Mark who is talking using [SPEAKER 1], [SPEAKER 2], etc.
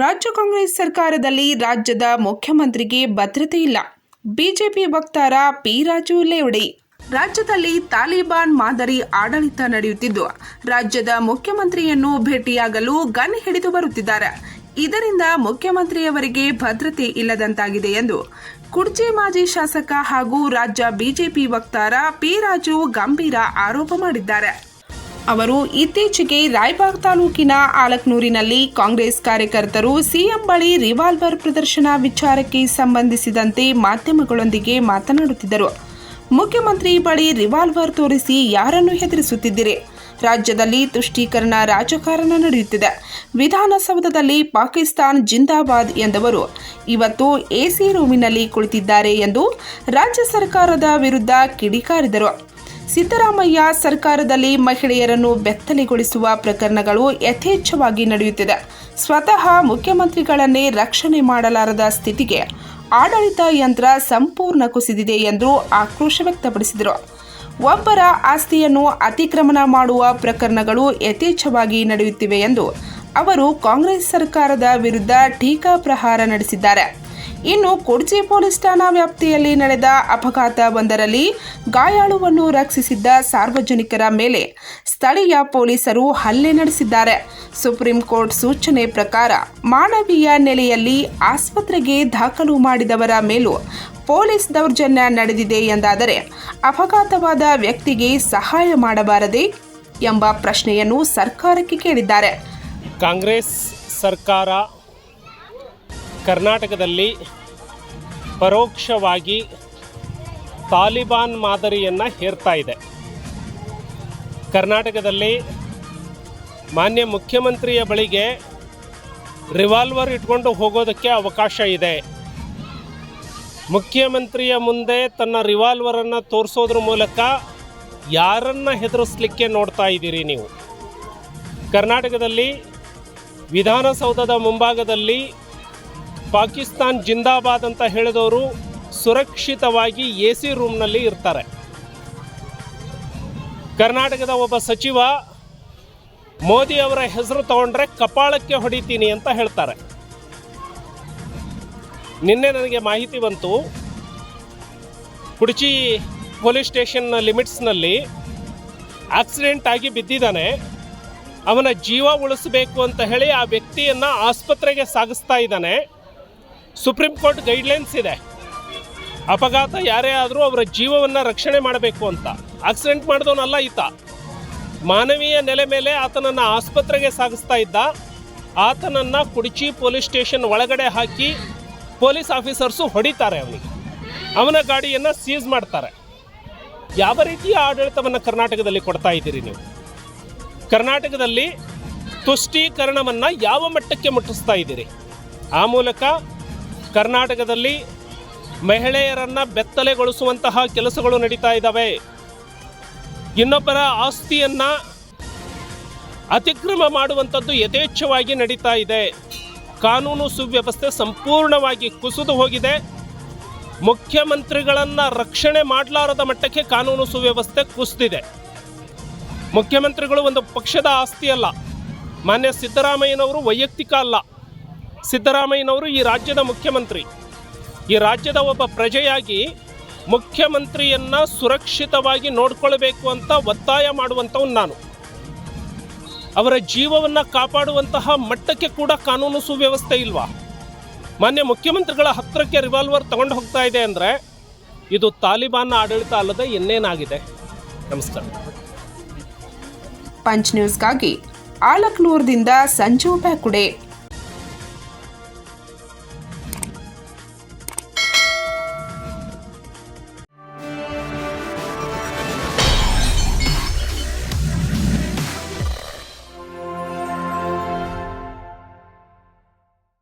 [SPEAKER 1] ರಾಜ್ಯ ಕಾಂಗ್ರೆಸ್ ಸರ್ಕಾರದಲ್ಲಿ ರಾಜ್ಯದ ಮುಖ್ಯಮಂತ್ರಿಗೆ ಭದ್ರತೆ ಇಲ್ಲ. ಬಿಜೆಪಿ ವಕ್ತಾರ ಪಿ ರಾಜು ಲೇವಡಿ. ರಾಜ್ಯದಲ್ಲಿ ತಾಲಿಬಾನ್ ಮಾದರಿ ಆಡಳಿತ ನಡೆಯುತ್ತಿದ್ದು, ರಾಜ್ಯದ ಮುಖ್ಯಮಂತ್ರಿಯನ್ನು ಭೇಟಿಯಾಗಲು ಗನ್ ಹಿಡಿದು ಬರುತ್ತಿದ್ದಾರೆ. ಇದರಿಂದ ಮುಖ್ಯಮಂತ್ರಿಯವರಿಗೆ ಭದ್ರತೆ ಇಲ್ಲದಂತಾಗಿದೆ ಎಂದು ಕುರ್ಚಿ ಮಾಜಿ ಶಾಸಕ ಹಾಗೂ ರಾಜ್ಯ ಬಿಜೆಪಿ ವಕ್ತಾರ ಪಿ ರಾಜು ಗಂಭೀರ ಆರೋಪ ಮಾಡಿದ್ದಾರೆ. ಅವರು ಇತ್ತೀಚೆಗೆ ರಾಯಬಾಗ್ ತಾಲೂಕಿನ ಆಲಕ್ನೂರಿನಲ್ಲಿ ಕಾಂಗ್ರೆಸ್ ಕಾರ್ಯಕರ್ತರು ಸಿಎಂ ಬಳಿ ರಿವಾಲ್ವರ್ ಪ್ರದರ್ಶನ ವಿಚಾರಕ್ಕೆ ಸಂಬಂಧಿಸಿದಂತೆ ಮಾಧ್ಯಮಗಳೊಂದಿಗೆ ಮಾತನಾಡುತ್ತಿದ್ದರು. ಮುಖ್ಯಮಂತ್ರಿ ಬಳಿ ರಿವಾಲ್ವರ್ ತೋರಿಸಿ ಯಾರನ್ನು ಹೆದರಿಸುತ್ತಿದ್ದೀರಿ? ರಾಜ್ಯದಲ್ಲಿ ತುಷ್ಟೀಕರಣ ರಾಜಕಾರಣ ನಡೆಯುತ್ತಿದೆ. ವಿಧಾನಸೌಧದಲ್ಲಿ ಪಾಕಿಸ್ತಾನ್ ಜಿಂದಾಬಾದ್ ಎಂದವರು ಇವತ್ತು ಎಸಿ ರೂಮಿನಲ್ಲಿ ಕುಳಿತಿದ್ದಾರೆ ಎಂದು ರಾಜ್ಯ ಸರ್ಕಾರದ ವಿರುದ್ಧ ಕಿಡಿಕಾರಿದರು. ಸಿದ್ದರಾಮಯ್ಯ ಸರ್ಕಾರದಲ್ಲಿ ಮಹಿಳೆಯರನ್ನು ಬೆತ್ತಲೆಗೊಳಿಸುವ ಪ್ರಕರಣಗಳು ಯಥೇಚ್ಛವಾಗಿ ನಡೆಯುತ್ತಿದೆ. ಸ್ವತಃ ಮುಖ್ಯಮಂತ್ರಿಗಳನ್ನೇ ರಕ್ಷಣೆ ಮಾಡಲಾರದ ಸ್ಥಿತಿಗೆ ಆಡಳಿತ ಯಂತ್ರ ಸಂಪೂರ್ಣ ಕುಸಿದಿದೆ ಎಂದು ಆಕ್ರೋಶ ವ್ಯಕ್ತಪಡಿಸಿದರು. ಒಬ್ಬರ ಆಸ್ತಿಯನ್ನು ಅತಿಕ್ರಮಣ ಮಾಡುವ ಪ್ರಕರಣಗಳು ಯಥೇಚ್ಛವಾಗಿ ನಡೆಯುತ್ತಿವೆ ಎಂದು ಅವರು ಕಾಂಗ್ರೆಸ್ ಸರ್ಕಾರದ ವಿರುದ್ಧ ಟೀಕಾಪ್ರಹಾರ ನಡೆಸಿದ್ದಾರೆ. ಇನ್ನು ಕುಡ್ಚಿ ಪೊಲೀಸ್ ಠಾಣಾ ವ್ಯಾಪ್ತಿಯಲ್ಲಿ ನಡೆದ ಅಪಘಾತವೊಂದರಲ್ಲಿ ಗಾಯಾಳುವನ್ನು ರಕ್ಷಿಸಿದ್ದ ಸಾರ್ವಜನಿಕರ ಮೇಲೆ ಸ್ಥಳೀಯ ಪೊಲೀಸರು ಹಲ್ಲೆ ನಡೆಸಿದ್ದಾರೆ. ಸುಪ್ರೀಂ ಕೋರ್ಟ್ ಸೂಚನೆ ಪ್ರಕಾರ ಮಾನವೀಯ ನೆಲೆಯಲ್ಲಿ ಆಸ್ಪತ್ರೆಗೆ ದಾಖಲು ಮಾಡಿದವರ ಮೇಲೂ ಪೊಲೀಸ್ ದೌರ್ಜನ್ಯ ನಡೆದಿದೆ ಎಂದಾದರೆ ಅಪಘಾತವಾದ ವ್ಯಕ್ತಿಗೆ ಸಹಾಯ ಮಾಡಬಾರದೆ ಎಂಬ ಪ್ರಶ್ನೆಯನ್ನು ಸರ್ಕಾರಕ್ಕೆ ಕೇಳಿದ್ದಾರೆ.
[SPEAKER 2] ಕಾಂಗ್ರೆಸ್ ಸರ್ಕಾರ ಕರ್ನಾಟಕದಲ್ಲಿ ಪರೋಕ್ಷವಾಗಿ ತಾಲಿಬಾನ್ ಮಾದರಿಯನ್ನು ಹೇರ್ತಾ ಇದೆ. ಕರ್ನಾಟಕದಲ್ಲಿ ಮಾನ್ಯ ಮುಖ್ಯಮಂತ್ರಿಯ ಬಳಿಗೆ ರಿವಾಲ್ವರ್ ಇಟ್ಕೊಂಡು ಹೋಗೋದಕ್ಕೆ ಅವಕಾಶ ಇದೆ. ಮುಖ್ಯಮಂತ್ರಿಯ ಮುಂದೆ ತನ್ನ ರಿವಾಲ್ವರನ್ನು ತೋರಿಸೋದ್ರ ಮೂಲಕ ಯಾರನ್ನು ಹೆದರಿಸ್ಲಿಕ್ಕೆ ನೋಡ್ತಾ ಇದ್ದೀರಿ ನೀವು? ಕರ್ನಾಟಕದಲ್ಲಿ ವಿಧಾನಸೌಧದ ಮುಂಭಾಗದಲ್ಲಿ ಪಾಕಿಸ್ತಾನ್ ಜಿಂದಾಬಾದ್ ಅಂತ ಹೇಳಿದವರು ಸುರಕ್ಷಿತವಾಗಿ ಎ ಸಿ ರೂಮ್ನಲ್ಲಿ ಇರ್ತಾರೆ. ಕರ್ನಾಟಕದ ಒಬ್ಬ ಸಚಿವ, ಮೋದಿ ಅವರ ಹೆಸರು ತಗೊಂಡ್ರೆ ಕಪಾಳಕ್ಕೆ ಹೊಡಿತೀನಿ ಅಂತ ಹೇಳ್ತಾರೆ. ನಿನ್ನೆ ನನಗೆ ಮಾಹಿತಿ ಬಂತು. ಕುಡಚಿ ಪೊಲೀಸ್ ಸ್ಟೇಷನ್ ಲಿಮಿಟ್ಸ್ನಲ್ಲಿ ಆಕ್ಸಿಡೆಂಟ್ ಆಗಿ ಬಿದ್ದಿದ್ದಾನೆ. ಅವನ ಜೀವ ಉಳಿಸಬೇಕು ಅಂತ ಹೇಳಿ ಆ ವ್ಯಕ್ತಿಯನ್ನು ಆಸ್ಪತ್ರೆಗೆ ಸಾಗಿಸ್ತಾ ಇದ್ದಾನೆ. ಸುಪ್ರೀಂ ಕೋರ್ಟ್ ಗೈಡ್ಲೈನ್ಸ್ ಇದೆ. ಅಪಘಾತ ಯಾರೇ ಆದರೂ ಅವರ ಜೀವವನ್ನು ರಕ್ಷಣೆ ಮಾಡಬೇಕು ಅಂತ. ಆಕ್ಸಿಡೆಂಟ್ ಮಾಡಿದವನಲ್ಲ ಈತ. ಮಾನವೀಯ ನೆಲೆ ಮೇಲೆ ಆತನನ್ನು ಆಸ್ಪತ್ರೆಗೆ ಸಾಗಿಸ್ತಾ ಇದ್ದ. ಆತನನ್ನು ಕುಡಿಚಿ ಪೊಲೀಸ್ ಸ್ಟೇಷನ್ ಒಳಗಡೆ ಹಾಕಿ ಪೊಲೀಸ್ ಆಫೀಸರ್ಸು ಹೊಡಿತಾರೆ ಅವನಿಗೆ. ಅವನ ಗಾಡಿಯನ್ನು ಸೀಸ್ ಮಾಡ್ತಾರೆ. ಯಾವ ರೀತಿಯ ಆಡಳಿತವನ್ನು ಕರ್ನಾಟಕದಲ್ಲಿ ಕೊಡ್ತಾ ಇದ್ದೀರಿ ನೀವು? ಕರ್ನಾಟಕದಲ್ಲಿ ತುಷ್ಟೀಕರಣವನ್ನು ಯಾವ ಮಟ್ಟಕ್ಕೆ ಮುಟ್ಟಿಸ್ತಾ ಇದ್ದೀರಿ? ಆ ಮೂಲಕ ಕರ್ನಾಟಕದಲ್ಲಿ ಮಹಿಳೆಯರನ್ನು ಬೆತ್ತಲೆಗೊಳಿಸುವಂತಹ ಕೆಲಸಗಳು ನಡೀತಾ ಇದ್ದಾವೆ ಇನ್ನೊಬ್ಬರ ಆಸ್ತಿಯನ್ನು ಅತಿಕ್ರಮ ಮಾಡುವಂಥದ್ದು ಯಥೇಚ್ಛವಾಗಿ ನಡೀತಾ ಇದೆ. ಕಾನೂನು ಸುವ್ಯವಸ್ಥೆ ಸಂಪೂರ್ಣವಾಗಿ ಕುಸಿದು ಹೋಗಿದೆ. ಮುಖ್ಯಮಂತ್ರಿಗಳನ್ನು ರಕ್ಷಣೆ ಮಾಡಲಾರದ ಮಟ್ಟಕ್ಕೆ ಕಾನೂನು ಸುವ್ಯವಸ್ಥೆ ಕುಸಿದಿದೆ ಮುಖ್ಯಮಂತ್ರಿಗಳು ಒಂದು ಪಕ್ಷದ ಆಸ್ತಿ ಅಲ್ಲ. ಮಾನ್ಯ ಸಿದ್ದರಾಮಯ್ಯನವರು ವೈಯಕ್ತಿಕ ಅಲ್ಲ. ಸಿದ್ದರಾಮಯ್ಯನವರು ಈ ರಾಜ್ಯದ ಮುಖ್ಯಮಂತ್ರಿ. ಈ ರಾಜ್ಯದ ಒಬ್ಬ ಪ್ರಜೆಯಾಗಿ ಮುಖ್ಯಮಂತ್ರಿಯನ್ನ ಸುರಕ್ಷಿತವಾಗಿ ನೋಡ್ಕೊಳ್ಬೇಕು ಅಂತ ಒತ್ತಾಯ ಮಾಡುವಂಥವ್ನು ನಾನು. ಅವರ ಜೀವವನ್ನು ಕಾಪಾಡುವಂತಹ ಮಟ್ಟಕ್ಕೆ ಕೂಡ ಕಾನೂನು ಸುವ್ಯವಸ್ಥೆ ಇಲ್ವಾ? ಮಾನ್ಯ ಮುಖ್ಯಮಂತ್ರಿಗಳ ಹತ್ತಿರಕ್ಕೆ ರಿವಾಲ್ವರ್ ತಗೊಂಡು ಹೋಗ್ತಾ ಇದೆ ಅಂದರೆ ಇದು ತಾಲಿಬಾನ್ ಆಡಳಿತ ಅಲ್ಲದೆ ಇನ್ನೇನಾಗಿದೆ? ನಮಸ್ಕಾರ.
[SPEAKER 1] ಪಂಚ್ ನ್ಯೂಸ್ಗಾಗಿ ಆಲಕ್ನೂರ್ದಿಂದ ಸಂಜು ಬ್ಯಾಕುಡೆ.